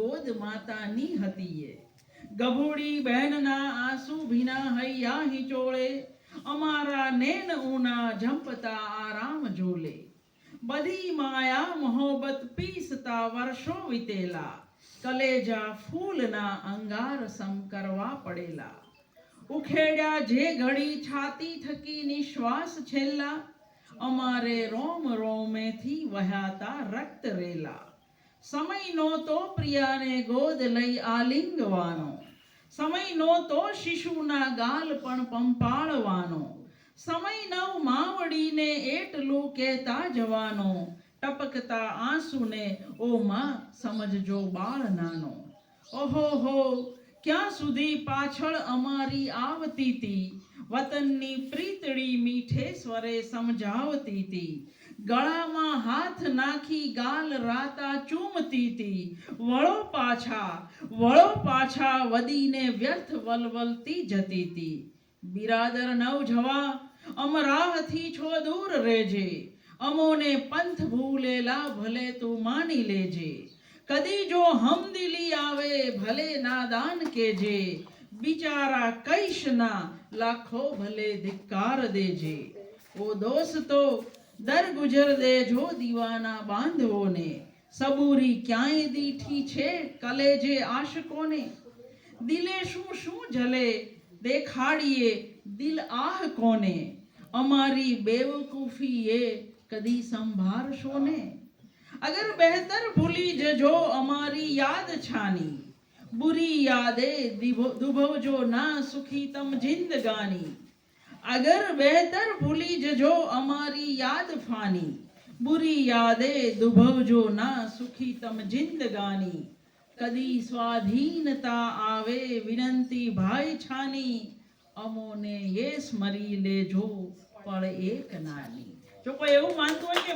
ગોદ માતાની હતી એ ગભોડી બહેનના આંસુ ભીના હૈયા હિચોળે અમારા નેન ઉના ઝંપતા આરામ જોલે બધી માયા મોહબત પીસતા વર્ષો વિતેલા. કલેજા ફૂલના અંગાર સમ કરવા પડેલા. ઉખેડ્યા જે ઘડી છાતી થકી નિશ્વાસ છેલ્લા. અમારે રોમ રોમેથી વહ્યાતા રક્ત રેલા. સમય નહોતો પ્રિયાને ગોદ લઈ આલિંગવાનો સમય નહોતો શિશુના ગાલ પણ પંપાળવાનો સમય નવ માવડીને એટલું કહેતા જવાનો ટપકતા આંસુને ઓ માં સમજજો બાળ નાનો ઓહો હો ક્યાં સુધી પાછળ અમારી આવતી તી વતનની પ્રીતળી મીઠે સ્વરે સમજાવતી હતી ગળામાં હાથ નાખી ગાલ રાતા ચૂમતી હતી વળો પાછા વળો પાછા વદીને વ્યર્થ વલવલતી જતી હતી બિરાદર નવ જવા અમરાહથી છો દૂર રહેજે અમોને પંથ ભૂલેલા ભલે તું માની લેજે. કદી જો હમદિલી આવે, ભલે નાદાન કેજે. બિચારા કઈશ ના લાખો ભલે ધિક્કાર દેજે. ઓ દોસ્તો, દર ગુજર દેજો દીવાના બાંધવોને. સબૂરી ક્યાંય દીઠી છે કલેજે આશકોને? દિલે શું શું જલે દેખાડીએ દિલ આહ કોને? અમારી બેવકૂફી એ કદી સંભાળશો ને? અગર બહેતર ભૂલી જજો અમારી યાદ છાની. બુરી યાદે દિભો- દુભવજો ના સુખી તમ જિંદગાની અગર બહેતર ભૂલી જજો અમારી યાદ ફાની. બુરી યાદે દુભવજો ના સુખી તમ જિંદગાની કદી સ્વાધીનતા આવે વિનંતી ભાઈ છાની. અમોને એ સ્મરી લેજો પણ એક નાની. જો કોઈ એવું માનતું હોય કે